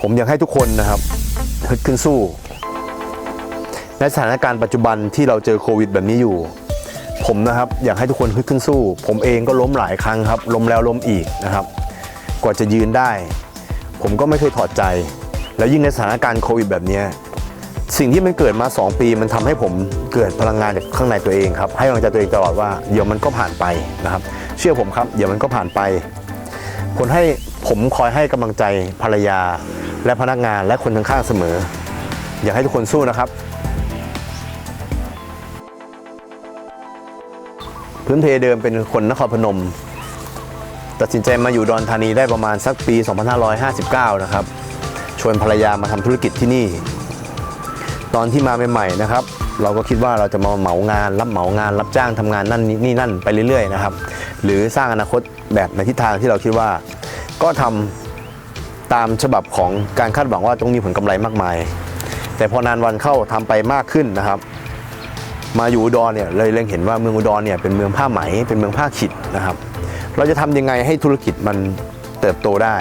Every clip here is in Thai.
ผมอยากให้ทุกคนนะครับฮึดขึ้นสู้ ในสถานการณ์ปัจจุบันที่เราเจอโควิดแบบนี้อยู่ ผมนะครับอยากให้ทุกคนฮึดขึ้นสู้ ผมเองก็ล้มหลายครั้งครับล้มแล้วล้มอีกนะครับ กว่าจะยืนได้ ผมก็ไม่เคยถอดใจ แล้วยิ่งในสถานการณ์โควิดแบบนี้สิ่งที่มันเกิดมา 2 ปีมันทำให้ผมเกิดพลังงานจากข้างในตัวเองครับ ให้กำลังใจตัวเองตลอดว่าเดี๋ยวมันก็ผ่านไปนะครับ เชื่อผมครับ เดี๋ยวมันก็ผ่านไปผลให้ผมคอยให้กำลังใจภรรยา และพนักงานและคนข้างๆเสมอ อยากให้ทุกคนสู้นะครับ พื้นเพเดิมเป็นคนนครพนม ตัดสินใจมาอยู่ดอนธานีได้ประมาณสักปี 2559 นะครับ ชวนภรรยามาทำธุรกิจที่นี่ ตอนที่มาใหม่ๆนะครับ เราก็คิดว่าเราจะมาเหมางาน รับเหมางาน รับจ้างทำงานนั่นนี่นั่นไปเรื่อยๆนะครับ หรือสร้างอนาคตแบบในทิศทางที่เราคิดว่า ก็ทำ ตามฉบับของการคาดหวังว่าต้องมีผลกำไรมากมาย แต่พอนานวันเข้าทำไปมากขึ้นนะครับ มาอยู่อุดรเนี่ยเลยเล็งเห็นว่าเมืองอุดรเนี่ยเป็นเมืองผ้าไหมเป็นเมืองผ้าขิดนะครับ เราจะทำยังไงให้ธุรกิจมันเติบโตได้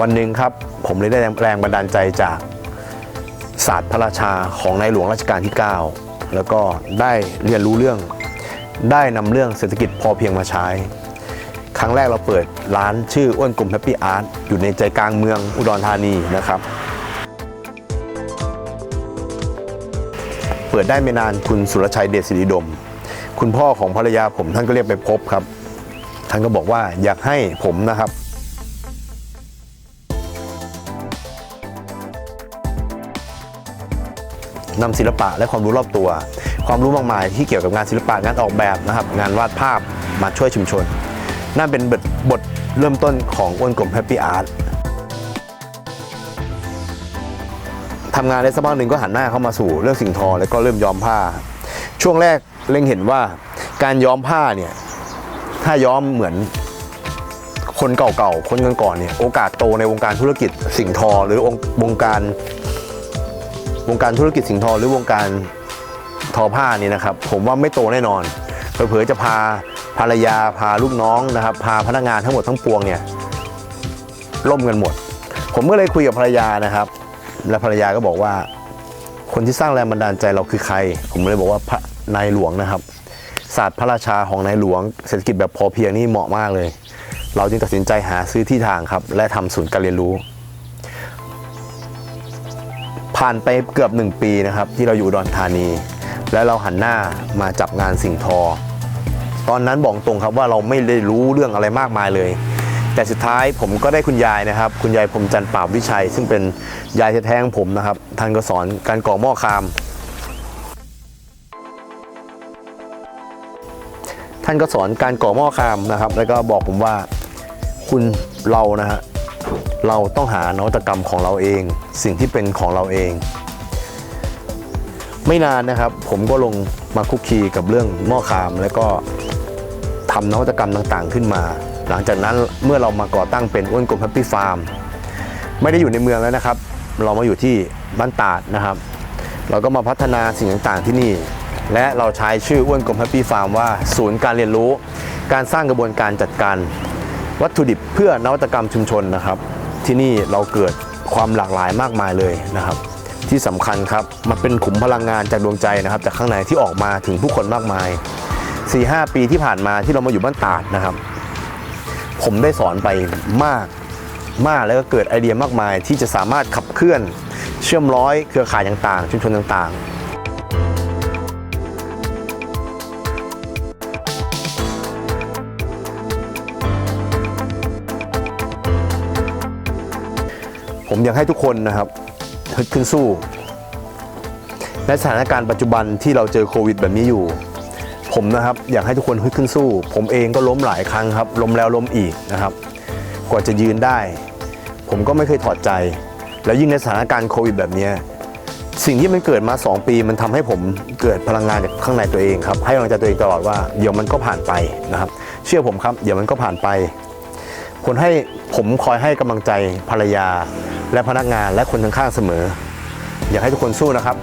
วันหนึ่งครับผมเลยได้แรงบันดาลใจจากศาสตร์พระราชาของในหลวงรัชกาลที่ 9 แล้วก็ได้เรียนรู้เรื่อง ได้นำเรื่องเศรษฐกิจพอเพียงมาใช้ ครั้งแรกเราเปิดร้านชื่ออ้วนกลมแฮปปี้อาร์ตอยู่ในใจกลางเมืองอุดรธานีนะครับเปิดได้ไม่นานคุณสุรชัยเดชศิริดม คุณพ่อของภรรยาผมท่านก็เรียกไปพบครับ ท่านก็บอกว่าอยากให้ผมนะครับ นำศิลปะและความรู้รอบตัว ความรู้มากมายที่เกี่ยวกับงานศิลปะงานออกแบบนะครับ งานวาดภาพมาช่วยชุมชน นั่นเป็นบทบทเริ่มต้นของอ้วนกลมแฮปปี้อาร์ตทำงานได้สักพักหนึ่งก็หันหน้าเข้ามาสู่เรื่องสิ่งทอแล้วก็เริ่มย้อมผ้า ช่วงแรกเล็งเห็นว่าการย้อมผ้าเนี่ยถ้าย้อมเหมือนคนเก่าๆ คนก่อนๆเนี่ยโอกาสโตในวงการธุรกิจสิ่งทอ หรือวงการวงการธุรกิจสิ่งทอ หรือวงการทอผ้านี่นะครับ ผมว่าไม่โตแน่นอน เผลอๆจะพาภรรยาพาลูกน้องนะครับ พาพนักงานทั้งหมดทั้งปวงเนี่ยล่มกันหมด ผมก็เลยคุยกับภรรยานะครับ และภรรยาก็บอกว่า คนที่สร้างแรงบันดาลใจเราคือใคร ผมเลยบอกว่าพระนายหลวงนะครับ ศาสตร์พระราชาของนายหลวง เศรษฐกิจแบบพอเพียงนี่เหมาะมากเลย เราจึงตัดสินใจหาซื้อที่ทางครับ และทำศูนย์การเรียนรู้ ผ่านไปเกือบ1ปีนะครับ ที่เราอยู่อุดอนธานี และเราหันหน้ามาจับงานสิ่งทอ ตอนนั้นบอกตรงครับว่าเราไม่ได้รู้เรื่องอะไรมากมายเลย แต่สุดท้ายผมก็ได้คุณยายนะครับ คุณยายผมจันปราบวิชัย ซึ่งเป็นยายแท้ๆของผมนะครับท่านก็สอนการก่อหม้อคาม ท่านก็สอนการก่อหม้อคามนะครับ แล้วก็บอกผมว่าคุณเรานะฮะเราต้องหานวัตกรรมของเราเอง สิ่งที่เป็นของเราเอง ไม่นานนะครับ ผมก็ลงมาคุกคีกับเรื่องหม้อคามแล้วก็ ทำนวัตกรรมต่างๆ ขึ้นมา หลังจากนั้นเมื่อเรามาก่อตั้งเป็นอ้วนกลมแฮปปี้ฟาร์มไม่ได้อยู่ในเมืองแล้วนะครับ เรามาอยู่ที่บ้านตาดนะครับ เราก็มาพัฒนาสิ่งต่างๆที่นี่ และเราใช้ชื่ออ้วนกลมแฮปปี้ฟาร์มว่าศูนย์การเรียนรู้ การสร้างกระบวนการจัดการ วัตถุดิบเพื่อนวัตกรรมชุมชนนะครับ ที่นี่เราเกิดความหลากหลายมากมายเลยนะครับ ที่สำคัญครับมันเป็นขุมพลังงานจากดวงใจนะครับ จากข้างในที่ออกมาถึงผู้คนมากมาย 4-5 ปีที่ผ่านมาที่เรามาอยู่บ้านตาดนะครับ ผมได้สอนไปมากมากแล้วก็เกิดไอเดียมากมาย ที่จะสามารถขับเคลื่อนเชื่อมร้อยเครือข่ายต่างๆ ชุมชนต่างๆผมอยากให้ทุกคนนะครับฮึดขึ้นสู้ ในสถานการณ์ปัจจุบันที่เราเจอโควิดแบบนี้อยู่ ผมนะครับ อยากให้ทุกคนฮึดขึ้นสู้ ผมเองก็ล้มหลายครั้งครับ ล้มแล้วล้มอีกนะครับ กว่าจะยืนได้ ผมก็ไม่เคยถอดใจ แล้วยิ่งในสถานการณ์โควิดแบบนี้สิ่งที่มันเกิดมา 2 ปีมันทำให้ผมเกิดพลังงานจากข้างในตัวเองครับ ให้กำลังใจตัวเองตลอดว่าเดี๋ยวมันก็ผ่านไปนะครับ เชื่อผมครับ เดี๋ยวมันก็ผ่านไปผลให้ผมคอยให้กำลังใจภรรยา และพนักงานและคนข้างๆเสมอ อยากให้ทุกคนสู้นะครับ